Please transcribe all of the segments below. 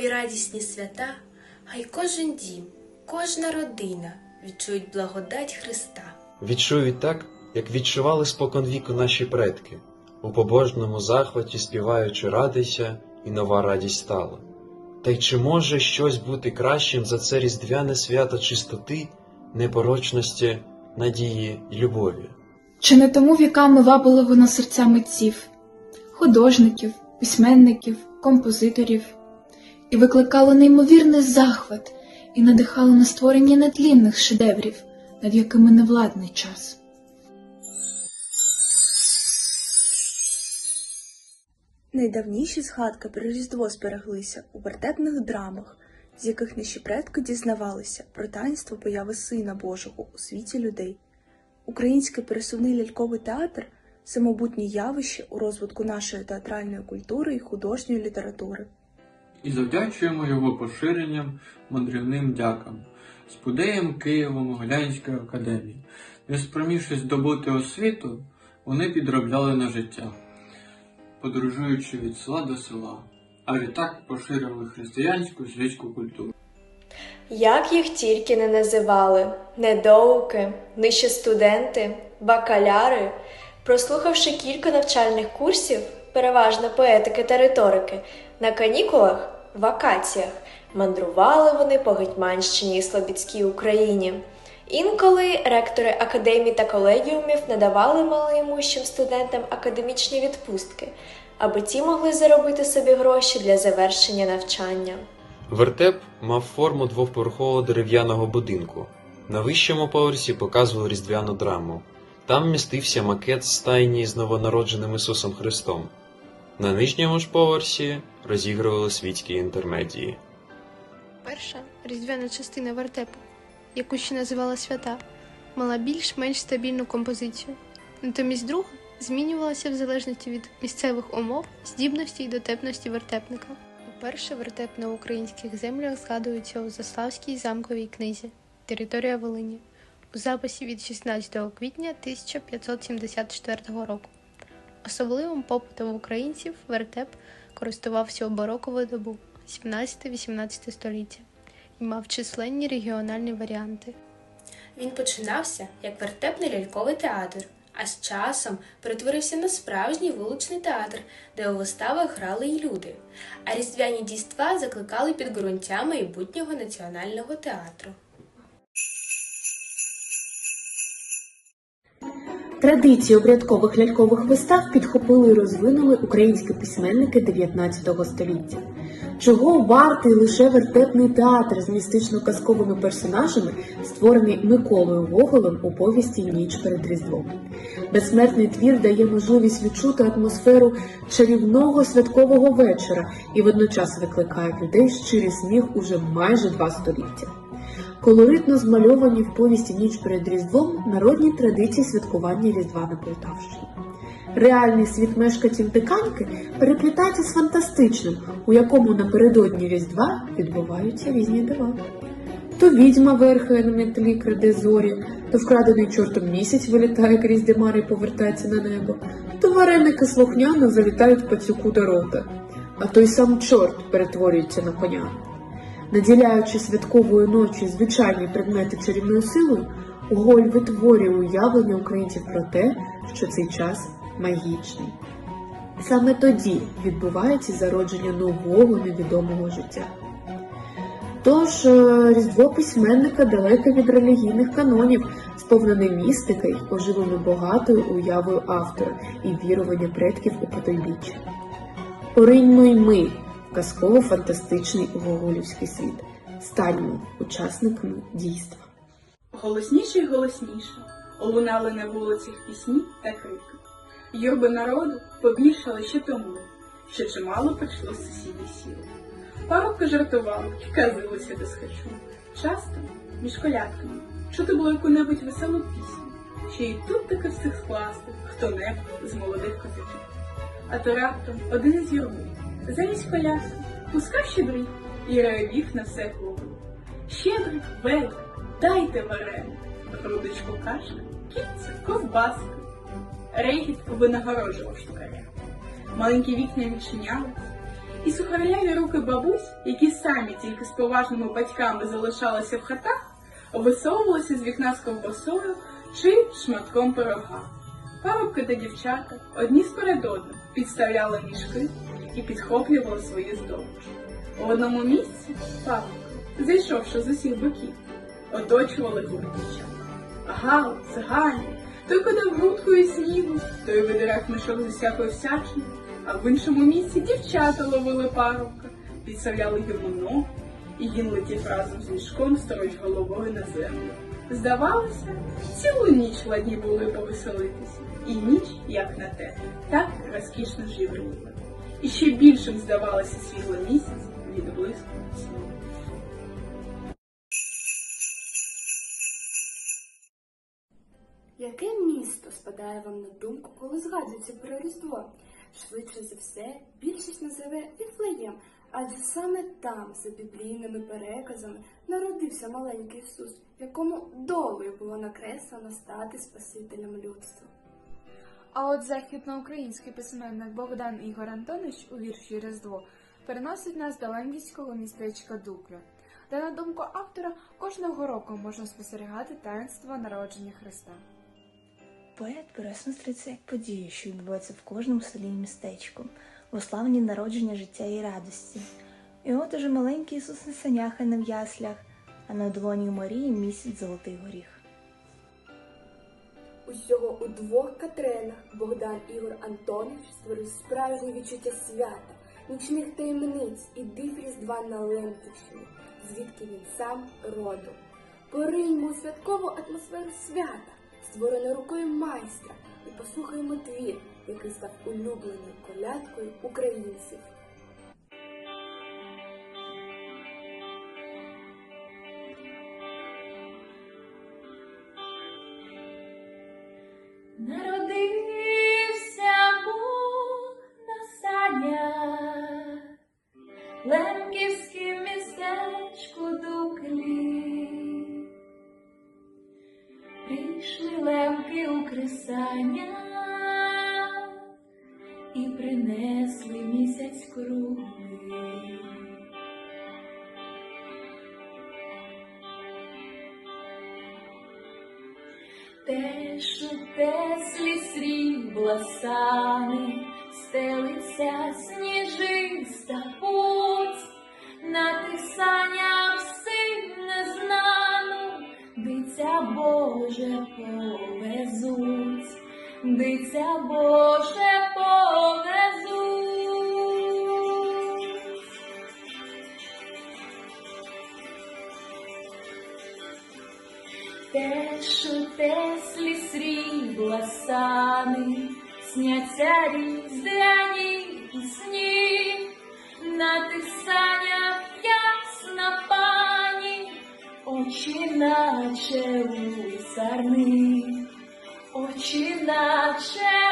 зимові радісні свята, хай кожен дім, кожна родина відчують благодать Христа. Відчують так, як відчували споконвіку наші предки, у побожному захваті співаючи радися, і нова радість стала. Та й чи може щось бути кращим за це різдвяне свято чистоти, непорочності, надії й любові? Чи не тому віками вабило воно серця митців, художників, письменників, композиторів, і викликало неймовірний захват і надихало на створення нетлінних шедеврів, над якими не владний час. Найдавніші згадки про Різдво збереглися у вертепних драмах, з яких наші предки дізнавалися про таїнство появи Сина Божого у світі людей. Український пересувний ляльковий театр самобутнє явище у розвитку нашої театральної культури і художньої літератури. І завдячуємо його поширенням мандрівним дякам, спудеям Києво-Могилянської академії. Не спромігшись здобути освіту, вони підробляли на життя, подорожуючи від села до села, а відтак поширювали християнську світську культуру. Як їх тільки не називали недоуки, нижче студенти, бакаляри, прослухавши кілька навчальних курсів, переважно поетики та риторики, на канікулах, вакаціях, мандрували вони по Гетьманщині і Слобідській Україні. Інколи ректори академій та колегіумів надавали малоімущим студентам академічні відпустки, аби ті могли заробити собі гроші для завершення навчання. Вертеп мав форму двоповерхового дерев'яного будинку. На вищому поверсі показували різдвяну драму. Там містився макет стайні з новонародженим Ісусом Христом. На нижньому ж поверсі розігрували світські інтермедії. Перша різдвяна частина вертепу, яку ще називала свята, мала більш-менш стабільну композицію. Натомість друга змінювалася в залежності від місцевих умов, здібності й дотепності вертепника. Уперше вертеп на українських землях згадується у Заславській замковій книзі Територія Волині у записі від 16 квітня 1574 року. Особливим попитом українців вертеп користувався у барокову добу 17-18 століття і мав численні регіональні варіанти. Він починався як вертепний ляльковий театр, а з часом перетворився на справжній вуличний театр, де у виставах грали й люди, а різдвяні дійства закликали підґрунтя майбутнього національного театру. Традиції обрядкових лялькових вистав підхопили і розвинули українські письменники 19 століття. Чого вартий лише вертепний театр з містично-казковими персонажами, створений Миколою Гоголем у повісті Ніч перед Різдвом. Безсмертний твір дає можливість відчути атмосферу чарівного святкового вечора і водночас викликає в людей щирий сміх уже майже два століття. Колоритно змальовані в повісті Ніч перед Різдвом народні традиції святкування Різдва на Полтавщині. Реальний світ мешканців Диканьки переплітається з фантастичним, у якому напередодні Різдва відбуваються різні дива. То відьма верхає на метлі краде зорі, то вкрадений чортом місяць вилітає крізь димари і повертається на небо, то вареники слухняно залітають пацюку до рота, а той сам чорт перетворюється на коня. Наділяючи святковою ночі звичайні предмети чарівною силою, Гоголь витворює уявлення українців про те, що цей час магічний. Саме тоді відбувається зародження нового невідомого життя. Тож е, різдво письменника далеке від релігійних канонів, сповнене містики й оживлено багатою уявою автора і вірування предків у потойбіччя. Пориньмо й ми казково-фантастичний гоголівський світ. Станьмо учасниками дійства. Голосніше й голосніше лунали на вулицях пісні та крики. Юрби народу побільшали ще тому, що чимало прийшло з сусідів сіл. Парубки жартували і казилися без хачу. Часто між колядками чути було яку-небудь веселу пісню, що й тут таки встиг скласти хто-небудь з молодих козаків. А то раптом один із юрби замість колядки пускав щедрик і ревів на все клубу. Щедрик, ведик, дайте вареник, грудочку кашка, кільце, ковбаска. Регіт винагороджував штукаря. Маленькі вікна відчинялись, і сухаряві руки бабусь, які самі тільки з поважними батьками залишалися в хатах, висовувалися з вікна з ковбасою чи шматком пирога. Парубки та дівчата одні сперед одним підставляли мішки і підхоплювали свої здобичі. У одному місці парубки, зайшовши з усіх боків, оточували гурт дівчат. Галас, Ганя, той кидав грудкою снігу, той видирав мішок з усякою всячиною, а в іншому місці дівчата ловили парубка, підставляли йому ногу, і він летів разом з мішком сторонь головою на землю. Здавалося, цілу ніч ладні були повеселитися, і ніч, як на те, так розкішно жевріла. І ще більшим здавалося світло місяць від снігу. Яке місто спадає вам на думку, коли згадується про Різдво? Швидше за все, більшість називе Віфлеєм, адже саме там, за біблійними переказами, народився маленький Ісус, якому долею було накреслено стати Спасителем людства. А от західноукраїнський письменник Богдан Ігор Антонович у вірші Різдво переносить нас до лендівського містечка Дукля, де, на думку автора, кожного року можна спостерігати таїнство народження Христа. Поет переосмислюється як подію, що відбувається в кожному селі і містечку, в уславленні народження життя і радості. І от уже маленький Ісус не саняха не в яслях, а на долоні Марії місяць золотий горіх. Усього у двох Катренах Богдан Ігор Антонович створив справжнє відчуття свята, нічних таємниць і див Різдва на Лемківщині, звідки він сам родом. Пориньмо у святкову атмосферу свята, створену рукою майстра, і послухаємо твір, який став улюбленою колядкою українців. Прийшли лемки у кресання і принесли місяць круглий. Теж у теслі срібла сани, стелиться сніжиста путь, на тих санях дитя Боже повезуть, дитя Боже повезуть. Теж у теслі срібла сани, сняться різдвяні пісні, на тих санях очі наче у сарни, очі наче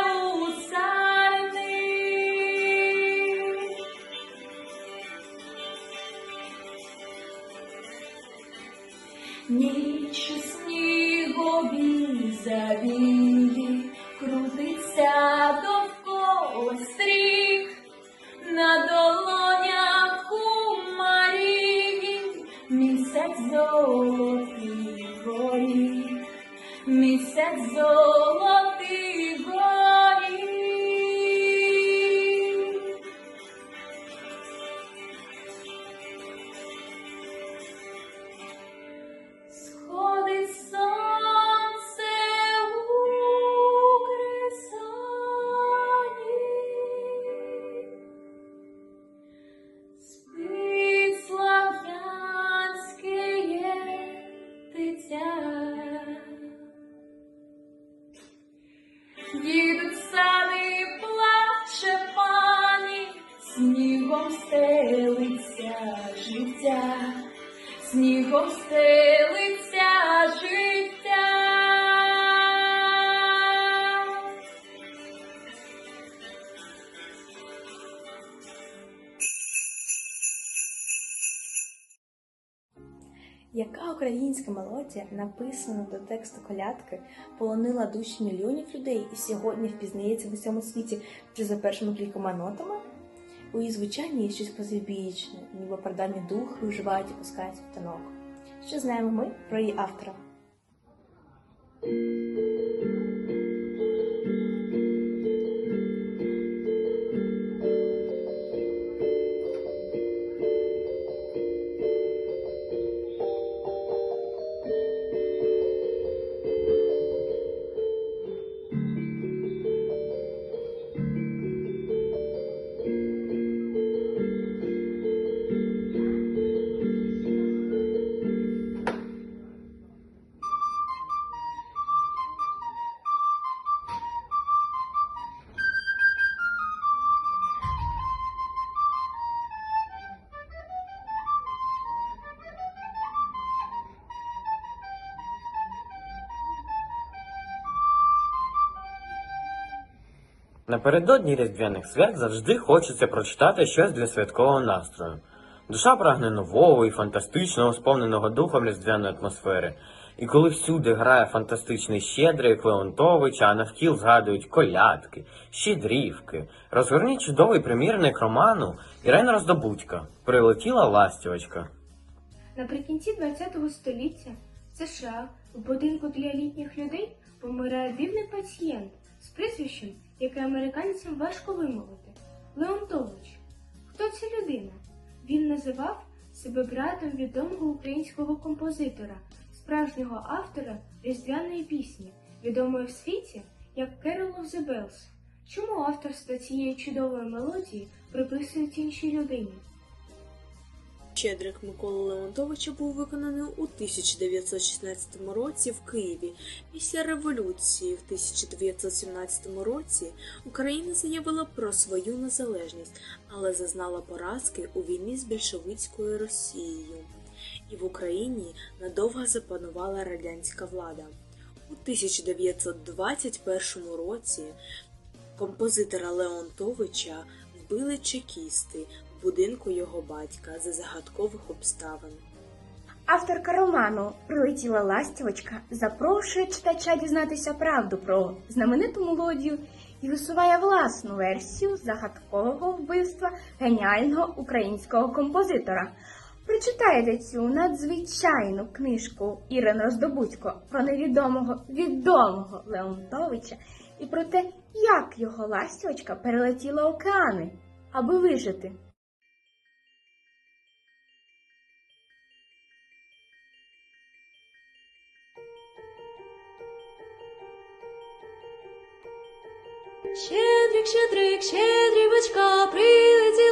снігом життя. Яка українська мелодія, написана до тексту колядки, полонила душі мільйонів людей і сьогодні впізнається в усьому світі чи за першими кількома нотами? У її звучанні є щось позабічне, ніби прадавні духи уживають і пускають в танок. Що знаємо ми про її автора? Напередодні різдвяних свят завжди хочеться прочитати щось для святкового настрою. Душа прагне нового і фантастичного, сповненого духом різдвяної атмосфери. І коли всюди грає фантастичний щедрик Леонтович, а навкіл згадують колядки, щедрівки, розгорніть чудовий примірник роману Ірена Роздобудька Прилетіла ластівочка. Наприкінці ХХ століття в США в будинку для літніх людей помирає дивний пацієнт з прізвищем, яке американцям важко вимовити Леонтович. Хто ця людина? Він називав себе братом відомого українського композитора, справжнього автора різдвяної пісні, відомої в світі як Керол the Bells. Чому авторство цієї чудової мелодії приписують іншій людині? Щедрик Миколи Леонтовича був виконаний у 1916 році в Києві. Після революції в 1917 році Україна заявила про свою незалежність, але зазнала поразки у війні з більшовицькою Росією. І в Україні надовго запанувала радянська влада. У 1921 році композитора Леонтовича вбили чекісти будинку його батька за загадкових обставин. Авторка роману Прилетіла ластівочка запрошує читача дізнатися правду про знамениту мелодію і висуває власну версію загадкового вбивства геніального українського композитора. Прочитайте цю надзвичайну книжку Ірин Роздобудько про невідомого відомого Леонтовича і про те, як його ластівочка перелетіла океани, аби вижити. Щедрик, щедрик, щедрівочка, прилетіла